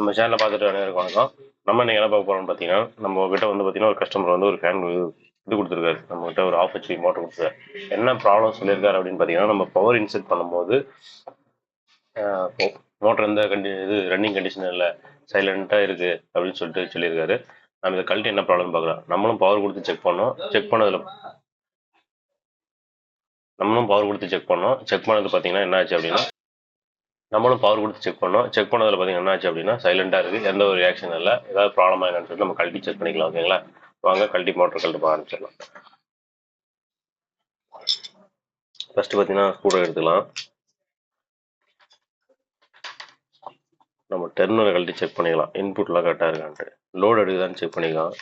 நம்ம சேனலை பார்த்துட்டு அனைவருக்கும் வணக்கம். நம்ம இன்னைக்கு என்ன பார்க்க போறோம்னு பார்த்தீங்கன்னா நம்ம கிட்ட வந்து பார்த்தீங்கன்னா ஒரு கஸ்டமர் வந்து ஒரு ஃபேன் இது கொடுத்துருக்காரு. நம்ம கிட்ட ஒரு ஆஃப் ஹெச்பி மோட்டர் கொடுத்துருக்காரு. என்ன ப்ராப்ளம் சொல்லியிருக்காரு அப்படின்னு பார்த்தீங்கன்னா நம்ம பவர் இன்செக்ட் பண்ணும்போது மோட்டர் எந்த கண்டி இது ரன்னிங் கண்டிஷன் இல்லை சைலண்ட்டாக இருக்குது அப்படின்னு சொல்லிட்டு சொல்லியிருக்காரு. நம்ம இதை கழட்டி என்ன ப்ராப்ளம் பார்க்கலாம். நம்மளும் பவர் கொடுத்து செக் பண்ணோம். செக் பண்ணதில் நம்மளும் பவர் கொடுத்து செக் பண்ணோம். செக் பண்ணது பார்த்தீங்கன்னா என்ன ஆச்சு அப்படின்னா நம்மளும் பவர் கொடுத்து செக் பண்ணோம். செக் பண்ணதில் பார்த்தீங்கன்னா என்ன ஆச்சு அப்படின்னா சைலண்டாக இருக்குது எந்த ஒரு ரியாக்ஷன் இல்லை. ஏதாவது ப்ராப்ளம் என்னன்னு சொல்லிட்டு நம்ம கழட்டி செக் பண்ணிக்கலாம் ஓகேங்களா வாங்க கழட்டி மோட்டர் கழட்டி ஆரம்பிச்சிடலாம். ஃபஸ்ட்டு பார்த்தீங்கன்னா ஸ்க்ரூ எடுத்துக்கலாம். நம்ம டெர்மினலை கழட்டி செக் பண்ணிக்கலாம். இன்புட்லாம் கரெக்டாக இருக்கான்ட்டு. லோடு எடுக்குதான்னு செக் பண்ணிக்கலாம்.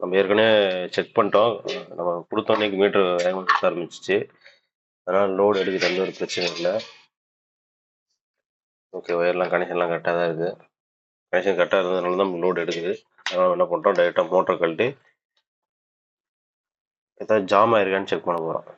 நம்ம ஏற்கனவே செக் பண்ணிட்டோம். நம்ம கொடுத்தோன்னே மீட்ரு வேகமாக ஆரம்பிச்சிச்சு அதனால் லோடு எடுக்க எந்த ஒரு பிரச்சனை இல்லை. ஓகே ஒயர்லாம் கனெக்ஷன்லாம் கரெக்டாக தான் இருக்குது கனெக்ஷன் கரெக்டாக இருந்ததுனால தான் லோடு எடுக்குது. அதனால் என்ன பண்ணுறோம் டைரெக்டாக மோட்டர் கழட்டி ஏதாவது ஜாம் ஆயிருக்கான்னு செக் பண்ண போகிறோம்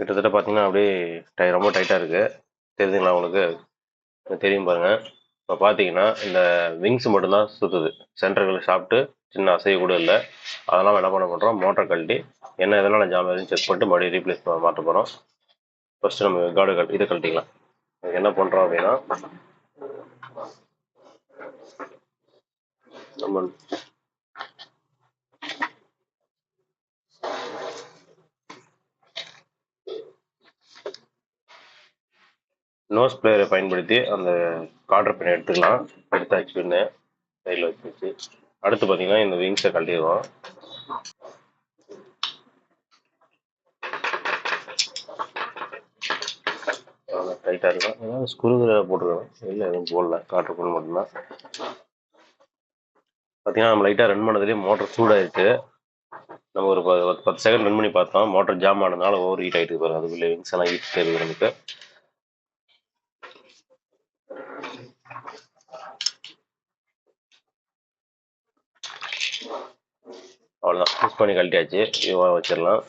கிட்டத்தட்ட பார்த்தீங்கன்னா அப்படியே டை ரொம்ப டைட்டாக இருக்குது தெரியுதுங்களா உங்களுக்கு? தெரியும் பாருங்கள் இப்போ பார்த்தீங்கன்னா இந்த விங்ஸ் மட்டும்தான் சுற்றுது சென்டர்கள் சாப்பிட்டு சின்ன அசைவு கூட இல்லை. அதெல்லாம் என்ன பண்ண பண்ணுறோம் மோட்டர் கழட்டி என்ன எதனால் ஜாம் ஆகுதுன்னு செக் பண்ணிட்டு மறுபடியும் ரீப்ளேஸ் பண்ண மாற்ற போகிறோம் ஃபஸ்ட்டு நம்ம கார்டு கழ இதை கழட்டிக்கலாம். என்ன பண்ணுறோம் அப்படின்னா நம்ம நோஸ் பிளேயரை பயன்படுத்தி அந்த கார்டர் பின் எடுத்துக்கலாம். எடுத்தாச்சு பின்ன கையில் வச்சு அடுத்து பார்த்தீங்கன்னா இந்த விங்ஸை கழட்டிடுவோம். டைட்டாக இருக்கும். ஏதாவது ஸ்க்ரூ போட்டுருக்கோம். இல்லை எதுவும் போடல. காற்று பொருள் மட்டும்தான். பார்த்தீங்கன்னா நம்ம லைட்டாக ரன் பண்ணதுலேயே மோட்டர் சூடாயிருக்கு நம்ம ஒரு பத்து பத்து செகண்ட் ரன் பண்ணி பார்த்தோம். மோட்டர் ஜாம் ஆனதுனால ஓவர் ஹீட் ஆகிட்டு பாருங்க. அதுக்குள்ளே விங்ஸ் எல்லாம் ஹீட் இருக்குது நமக்கு. அவ்வளோதான் யூஸ் பண்ணி கழட்டியாச்சு. இதுவாக வச்சிடலாம்.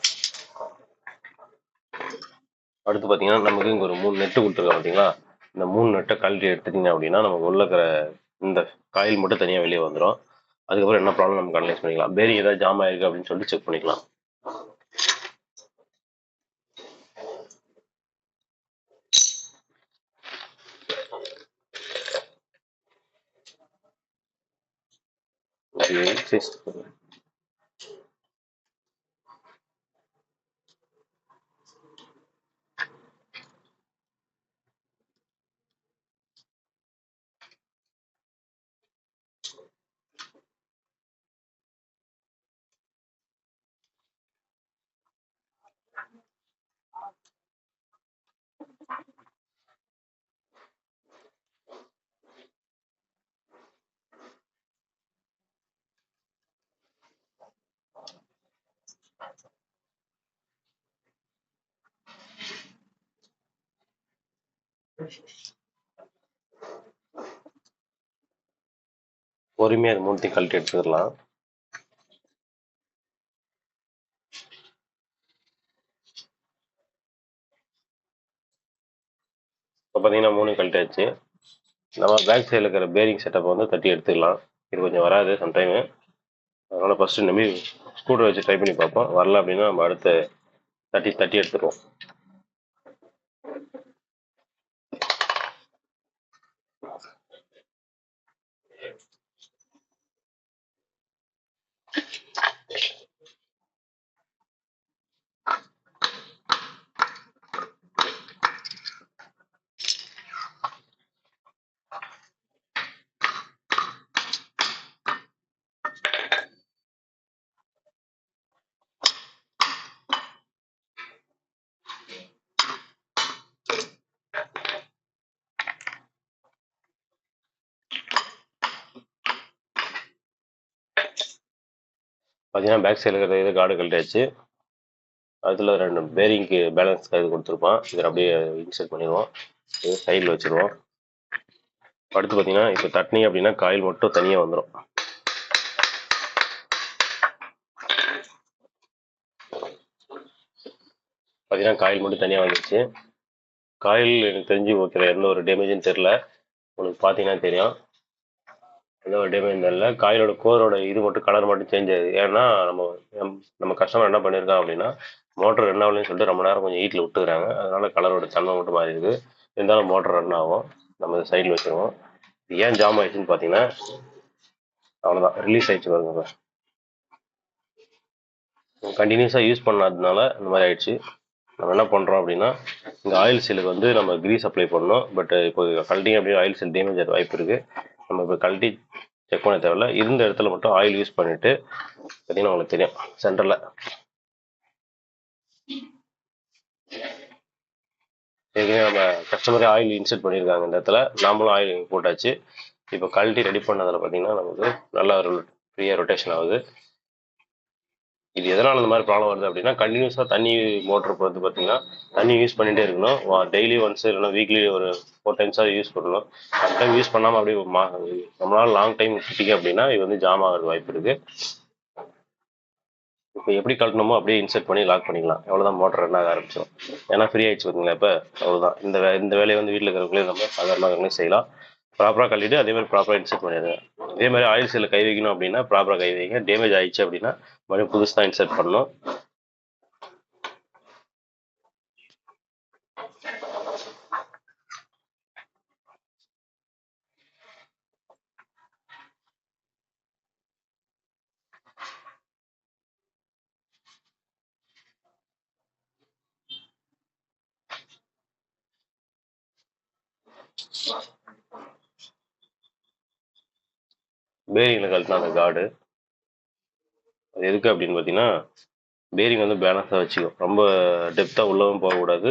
அடுத்து பார்த்தீங்கன்னா நமக்கு இங்கே ஒரு மூணு நெட்டு கொடுத்துருக்கோம் பார்த்தீங்களா இந்த மூணு நெட்டை கழட்டி எடுத்துட்டீங்க அப்படின்னா நமக்கு உள்ள இருக்கிற இந்த காயில் மட்டும் தனியாக வெளியே வந்துடும் அதுக்கப்புறம் என்ன ப்ராப்ளம் நம்ம அனலைஸ் பண்ணிக்கலாம். பேரிங் ஏதாவது ஜாம் ஆயிருக்கு அப்படின்னு சொல்லிட்டு செக் பண்ணிக்கலாம். பொறுமையாக அது மூணுத்தையும் கழட்டி எடுத்துக்கலாம். இப்போ பார்த்தீங்கன்னா மூணு கழட்டியாச்சு. நம்ம பேக் சைடில் இருக்கிற பேரிங் செட்டப்பை வந்து தட்டி எடுத்துக்கலாம். இது கொஞ்சம் வராது சம்டைமு அதனால் ஃபஸ்ட்டு நம்பி ஸ்கூட்டர் வச்சு ட்ரை பண்ணி பார்ப்போம். வரல அப்படின்னா நம்ம அடுத்து தட்டி தட்டி எடுத்துருவோம். பார்த்தீங்கன்னா பேக் சைடில் இருக்கிற இது கார்டு கழட்டியாச்சு. அதில் ரெண்டு பேரிங்க்கு பேலன்ஸ் இது கொடுத்துருப்பான். இதில் அப்படியே இன்சர்ட் பண்ணிடுவோம். இது சைடில் வச்சுருவோம். அடுத்து பார்த்தீங்கன்னா இப்போ தட்னி அப்படின்னா காயில் மட்டும் தனியாக வந்துடும் பார்த்தீங்கன்னா காயில் மட்டும் தனியாக வந்துச்சு காயில் எனக்கு தெரிஞ்சு ஓகே எந்த ஒரு டேமேஜும் தெரில உங்களுக்கு பார்த்தீங்கன்னா தெரியும். எந்த ஒரு டேமேஜ் இல்லை காயிலோட கோரோட இது மட்டும் கலர் மட்டும் சேஞ்ச் ஆகுது. ஏன்னா நம்ம நம்ம கஸ்டமர் என்ன பண்ணியிருக்கான் அப்படின்னா மோட்டர் ரன் ஆகலன்னு சொல்லிட்டு ரொம்ப நேரம் கொஞ்சம் ஹீட்டில் விட்டுக்கிறாங்க அதனால கலரோட தன்மை மட்டும் மாறி இருந்தாலும் மோட்டர் ரன் ஆகும். நம்ம சைடில் வச்சுருவோம். ஏன் ஜாம் ஆயிடுச்சுன்னு பார்த்தீங்கன்னா அவ்வளோதான் ரிலீஸ் ஆயிடுச்சு பாருங்க கண்டினியூஸாக யூஸ் பண்ணாததுனால இந்த மாதிரி ஆயிடுச்சு. நம்ம என்ன பண்ணுறோம் அப்படின்னா இந்த ஆயில் சீலுக்கு வந்து நம்ம கிரீஸ் அப்ளை பண்ணோம் பட் இப்போ கழட்டி அப்படியே ஆயில் சீல் டேமேஜ் ஆகிற வாய்ப்பு இருக்குது நம்ம இப்போ கழட்டி செக் பண்ண தேவையில்ல. இருந்த இடத்துல மட்டும் ஆயில் யூஸ் பண்ணிட்டு பார்த்தீங்கன்னா உங்களுக்கு தெரியும். சென்டரில் ஏற்கனவே நம்ம கஸ்டமரே ஆயில் இன்செர்ட் பண்ணியிருக்காங்க இந்த இடத்துல. நாமளும் ஆயில் போட்டாச்சு. இப்போ கழட்டி ரெடி பண்ணதில் பார்த்தீங்கன்னா நமக்கு நல்லா ஃப்ரீயாக ரொட்டேஷன் ஆகுது. இது எதனால் இந்த மாதிரி ப்ராப்ளம் வருது அப்படின்னா கண்டினியூஸாக தண்ணி மோட்டர் வந்து பார்த்தீங்கன்னா தண்ணி யூஸ் பண்ணிகிட்டே இருக்கணும். டெய்லி ஒன்ஸ் இல்லைன்னா வீக்லி ஒரு ஃபோர் டைம்ஸாக யூஸ் பண்ணணும். அந்த டைம் யூஸ் பண்ணாமல் அப்படியே மா நம்மளால லாங் டைம் விட்டுட்டீங்க அப்படின்னா இது வந்து ஜாம் ஆகிறது வாய்ப்பு இருக்குது இப்போ எப்படி கழட்டணுமோ அப்படியே இன்செர்ட் பண்ணி லாக் பண்ணிக்கலாம். எவ்வளோதான் மோட்டர் ரன் ஆக ஆரம்பிச்சிடும் ஏன்னா ஃப்ரீ ஆயிடுச்சு பார்த்தீங்களா இப்போ? அவ்வளோதான் இந்த வே இந்த வேலையை வந்து வீட்டில் இருக்கிறவங்களே நம்ம சாதாரணமாக செய்யலாம். ப்ராப்பராக கழுவிட்டு அதே மாதிரி ப்ராப்பராக இன்செர்ட் பண்ணிடுங்க. இதே மாதிரி ஆயில் சீலில் கை வைக்கணும் அப்படின்னா ப்ராப்பராக கை வைங்க. டேமேஜ் ஆயிடுச்சு அப்படின்னா மறுபடியும் புதுசாக இன்செர்ட் பண்ணணும். பேரிங்கில் கழட்டினா அந்த கார்டு. அது எதுக்கு அப்படின்னு பார்த்தீங்கன்னா பேரிங் வந்து பேலன்ஸாக வச்சுக்கும். ரொம்ப டெப்த்தாக உள்ளவும் போகக்கூடாது.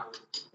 உள்ள இப்போ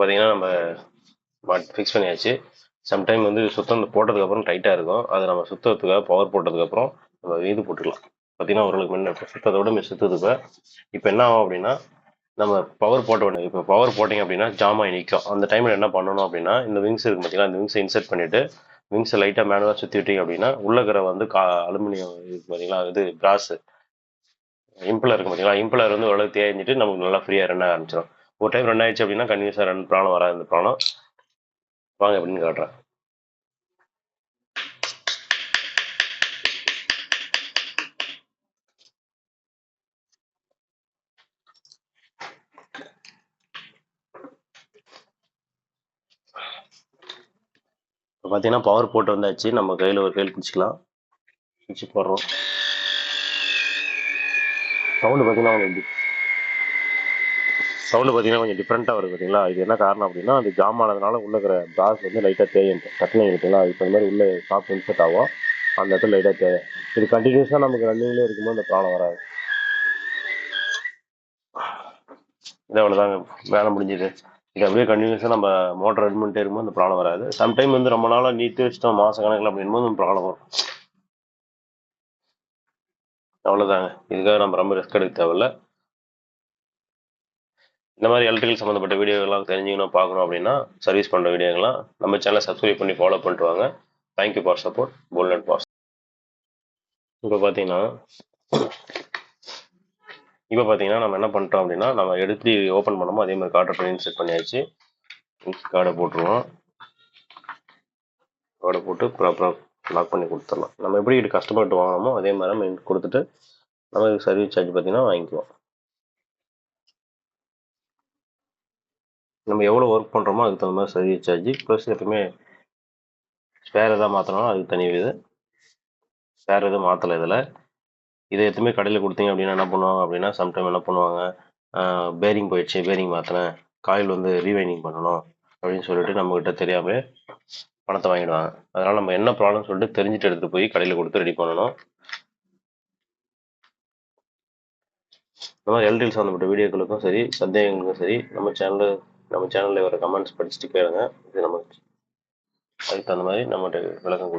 பார்த்தீங்கன்னா நம்ம ஃபிக்ஸ் பண்ணியாச்சு. சம்டைம் வந்து சுத்தம் போட்டதுக்கப்புறம் டைட்டாக இருக்கும். அதை நம்ம சுத்தத்துக்காக பவர் போட்டதுக்கப்புறம் நம்ம இது போட்டுக்கலாம். பார்த்தீங்கன்னா ஓரளவுக்கு முன்ன சுத்தத்தோட விட மிஸ் இப்போ. இப்போ என்ன ஆகும் அப்படின்னா நம்ம பவர் போட்ட உடனே இப்போ பவர் போட்டிங்க அப்படின்னா ஜாமாய் நிற்கும் அந்த டைமில் என்ன பண்ணணும் அப்படின்னா இந்த விங்ஸ் இருக்கு பார்த்தீங்களா இந்த விங்ஸை இன்சர்ட் பண்ணிவிட்டு விங்ஸை லைட்டாக மேனுவலாக சுற்றி விட்டீங்க அப்படின்னா உள்ளக்கிற வந்து கா அலுமினியம் இருக்கு பார்த்தீங்களா இது பிராஸ் இம்பலர் இருக்கு பார்த்தீங்களா இம்பலர் வந்து ஓரளவுக்கு தேஞ்சிட்டு நமக்கு நல்லா ஃப்ரீயாக ரன் ஆரம்பிச்சிடும் ஒரு டைம் ரன் ஆயிடுச்சு அப்படின்னா கன்யூஸாக ரன் ப்ராப்ளம் வராது இந்த ப்ராப்ளம் வாங்க அப்படின்னு காட்டுறேன். பார்த்தீங்கன்னா பவர் போட்டு வந்தாச்சு. நம்ம கையில் ஒரு கையில் பிடிச்சிக்கலாம் பிடிச்சி போடுறோம். சவுண்டு பார்த்தீங்கன்னா கொஞ்சம் சவுண்டு பார்த்தீங்கன்னா கொஞ்சம் டிஃப்ரெண்ட்டாக வருது பார்த்தீங்களா? இது என்ன காரணம் அப்படின்னா அந்த ஜாம் ஆனதுனால உள்ள இருக்கிற பிராஸ் வந்து லைட்டாக தேயும். டக்குனு பார்த்தீங்களா இப்போ இந்த மாதிரி உள்ள சாஃப்ட் இன்செட் ஆகும். அந்த இடத்துல லைட்டாக தேவை இது கண்டினியூஸாக நமக்கு ரன்னிங்லேயே இருக்கும்போது அந்த ப்ராப்ளம் வராது. இது அவ்வளோதாங்க வேலை முடிஞ்சுது. இது அப்படியே கண்டினியூஸாக நம்ம மோட்டர் ரன் பண்ணிட்டே இருக்கும்போது அந்த ப்ராப்ளம் வராது. சம்டைம் வந்து ரொம்ப நாளாக நீட்டு வச்சுட்டோம் மாத கணக்கில் அப்படின்போது நம்ம ப்ராப்ளம் வரும். அவ்வளோதாங்க இதுக்காக நம்ம ரொம்ப ரிஸ்க் எடுக்க தேவையில்ல. இந்த மாதிரி எலக்ட்ரிக்கல் சம்மந்தப்பட்ட வீடியோலாம் தெரிஞ்சுக்கணும் பார்க்கணும் அப்படின்னா சர்வீஸ் பண்ணுற வீடியோங்களாம் நம்ம சேனலை சப்ஸ்கிரைப் பண்ணி ஃபாலோ பண்ணிட்டு வாங்க. Thank you for support bullet boss இப்போ பார்த்தீங்கன்னா இப்போ பார்த்தீங்கன்னா நம்ம என்ன பண்ணிட்டோம் அப்படின்னா நம்ம எடுத்து ஓப்பன் பண்ணோமோ அதே மாதிரி கார்டை பண்ணி இன்செட் பண்ணியாச்சு. கார்டை போட்டுருவோம். கார்டை போட்டு ப்ராப்பராக லாக் பண்ணி கொடுத்துடலாம். நம்ம எப்படி இது கஸ்டமர்கிட்ட வாங்கினோமோ அதே மாதிரி நம்ம கொடுத்துட்டு நம்ம சர்வீஸ் சார்ஜ் பார்த்தீங்கன்னா வாங்கிக்குவோம். நம்ம எவ்வளோ ஒர்க் பண்ணுறோமோ அதுக்கு தகுந்த மாதிரி சர்வீஸ் சார்ஜ் ப்ளஸ் எப்பவுமே ஸ்பேர் எதாவது மாற்றணும் அதுக்கு தனி இது. ஸ்பேர் எதுவும் மாற்றலை இதில். இதை எதுவுமே கடையில் கொடுத்தீங்க அப்படின்னா என்ன பண்ணுவாங்க அப்படின்னா சம்டைம் என்ன பண்ணுவாங்க பேரிங் போயிடுச்சு பேரிங் மாற்றினேன் காயில் வந்து ரீவைனிங் பண்ணணும் அப்படின்னு சொல்லிட்டு நம்மக்கிட்ட தெரியாமலே பணத்தை வாங்கிடுவாங்க. அதனால் நம்ம என்ன ப்ராப்ளம் சொல்லிட்டு தெரிஞ்சுட்டு எடுத்துகிட்டு போய் கடையில் கொடுத்து ரெடி பண்ணணும். இந்த மாதிரி எல்டிஎல் சம்மந்தப்பட்ட வீடியோக்களுக்கும் சரி சந்தேகங்களுக்கும் சரி நம்ம சேனலில் நம்ம சேனலில் வர கமெண்ட்ஸ் படிச்சுட்டு கேளுங்க இது நம்ம அதுக்கு தகுந்த மாதிரி நம்மகிட்ட விளக்கம்